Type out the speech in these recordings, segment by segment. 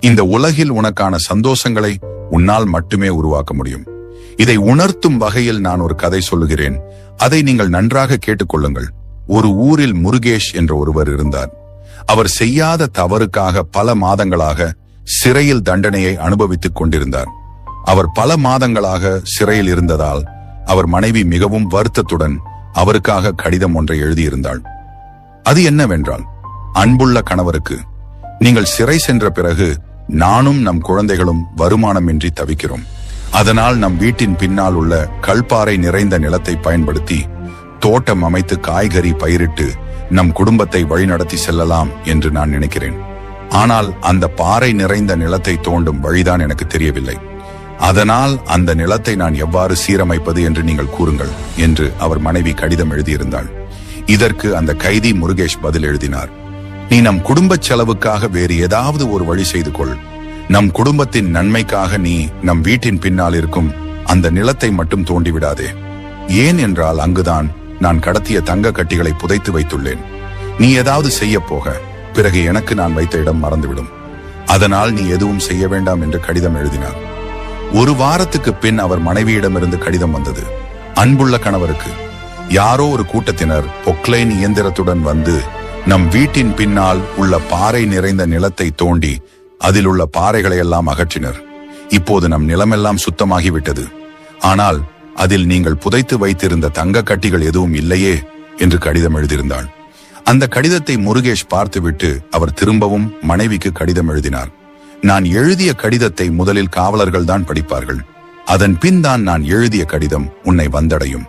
இந்த உலகில் உனக்கான சந்தோஷங்களை உன்னால் மட்டுமே உருவாக்க முடியும். இதை உணர்த்தும் வகையில் நான் ஒரு கதை சொல்லுகிறேன். அதை நீங்கள் நன்றாக கேட்டுக்கொள்ளுங்கள். ஒரு ஊரில் முருகேஷ் என்ற ஒருவர் இருந்தார். அவர் செய்யாத தவறுக்காக பல மாதங்களாக சிறையில் தண்டனையை அனுபவித்துக் கொண்டிருந்தார். அவர் பல மாதங்களாக சிறையில் இருந்ததால் அவர் மனைவி மிகவும் வருத்தத்துடன் அவருக்காக கடிதம் ஒன்றை எழுதியிருந்தாள். அது என்னவென்றால் அன்புள்ள கணவருக்கு நீங்கள் சிறை சென்ற பிறகு நானும் நம் குழந்தைகளும் வருமானமின்றி தவிக்கிறோம். அதனால் நம் வீட்டின் பின்னால் உள்ள கல்பாறை நிறைந்த நிலத்தை பயன்படுத்தி தோட்டம் அமைத்து காய்கறி பயிரிட்டு நம் குடும்பத்தை வழிநடத்தி செல்லலாம் என்று நான் நினைக்கிறேன். ஆனால் அந்த பாறை நிறைந்த நிலத்தை தோண்டும் வழிதான் எனக்கு தெரியவில்லை. அதனால் அந்த நிலத்தை நான் எவ்வாறு சீரமைப்பது என்று நீங்கள் கூறுங்கள் என்று அவர் மனைவி கடிதம் எழுதியிருந்தாள். இதற்கு அந்த கைதி முருகேஷ் பதில் எழுதினார். நீ நம் குடும்ப செலவுக்காக வேறு ஏதாவது ஒரு வழி செய்து கொள். நம் குடும்பத்தின் நன்மைக்காக நீ நம் வீட்டின் பின்னால் இருக்கும் அந்த நிலத்தை மட்டும் தோண்டி விடாதே ஏன் என்றால் அங்குதான் நான் கடத்திய தங்க கட்டிகளை புதைத்து வைத்துள்ளேன். நீ ஏதாவது செய்ய போக பிறகு எனக்கு நான் வைத்த இடம் மறந்துவிடும். அதனால் நீ எதுவும் செய்ய வேண்டாம் என்று கடிதம் எழுதினார் ஒரு வாரத்துக்கு பின் அவர் மனைவியிடமிருந்து கடிதம் வந்தது. அன்புள்ள கணவருக்கு யாரோ ஒரு கூட்டத்தினர் பொக்லைன் இயந்திரத்துடன் வந்து நம் வீட்டின் பின்னால் உள்ள பாறை நிறைந்த நிலத்தை தோண்டி அதில் உள்ள பாறைகளை எல்லாம் அகற்றினர். இப்போது நம் நிலமெல்லாம் சுத்தமாகிவிட்டது. ஆனால் அதில் நீங்கள் புதைத்து வைத்திருந்த தங்க கட்டிகள் எதுவும் இல்லையே என்று கடிதம் எழுதியிருந்தாள். அந்த கடிதத்தை முருகேஷ் பார்த்துவிட்டு அவர் திரும்பவும் மனைவிக்கு கடிதம் எழுதினார். நான் எழுதிய கடிதத்தை முதலில் காவலர்கள் தான் படிப்பார்கள். அதன் பின் தான் நான் எழுதிய கடிதம் உன்னை வந்தடையும்.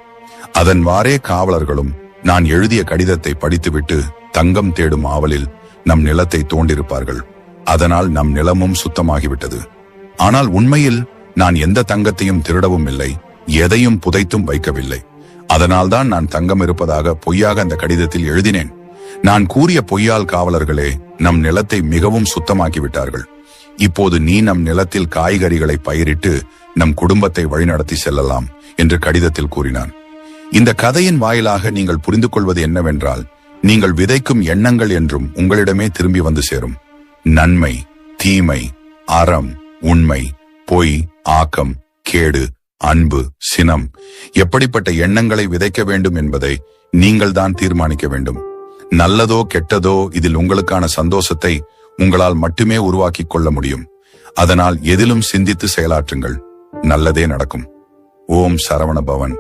அதன் வாரே காவலர்களும் நான் எழுதிய கடிதத்தை படித்துவிட்டு தங்கம் தேடும் ஆவலில் நம் நிலத்தை தோண்டிருப்பார்கள். அதனால் நம் நிலமும் சுத்தமாகிவிட்டது. ஆனால் உண்மையில் நான் எந்த தங்கத்தையும் திருடவும் இல்லை எதையும் புதைத்தும் வைக்கவில்லை. அதனால்தான் நான் தங்கம் இருப்பதாக பொய்யாக அந்த கடிதத்தில் எழுதினேன். நான் கூறிய பொய்யால் காவலர்களே நம் நிலத்தை மிகவும் சுத்தமாக்கி விட்டார்கள் இப்போது நீ நம் நிலத்தில் காய்கறிகளை பயிரிட்டு நம் குடும்பத்தை வழிநடத்தி செல்லலாம் என்று கடிதத்தில் கூறினான். இந்த கதையின் வாயிலாக நீங்கள் புரிந்து கொள்வது என்னவென்றால் நீங்கள் விதைக்கும் எண்ணங்கள் என்றும் உங்களிடமே திரும்பி வந்து சேரும். நன்மை தீமை அறம் உண்மை பொய் ஆக்கம் கேடு அன்பு சினம் எப்படிப்பட்ட எண்ணங்களை விதைக்க வேண்டும் என்பதை நீங்கள் தான் தீர்மானிக்க வேண்டும். நல்லதோ கெட்டதோ இதில் உங்களுக்கான சந்தோஷத்தை உங்களால் மட்டுமே உருவாக்கிக் கொள்ள முடியும். அதனால் எதிலும் சிந்தித்து செயலாற்றுங்கள். நல்லதே நடக்கும். ஓம் சரவண பவன்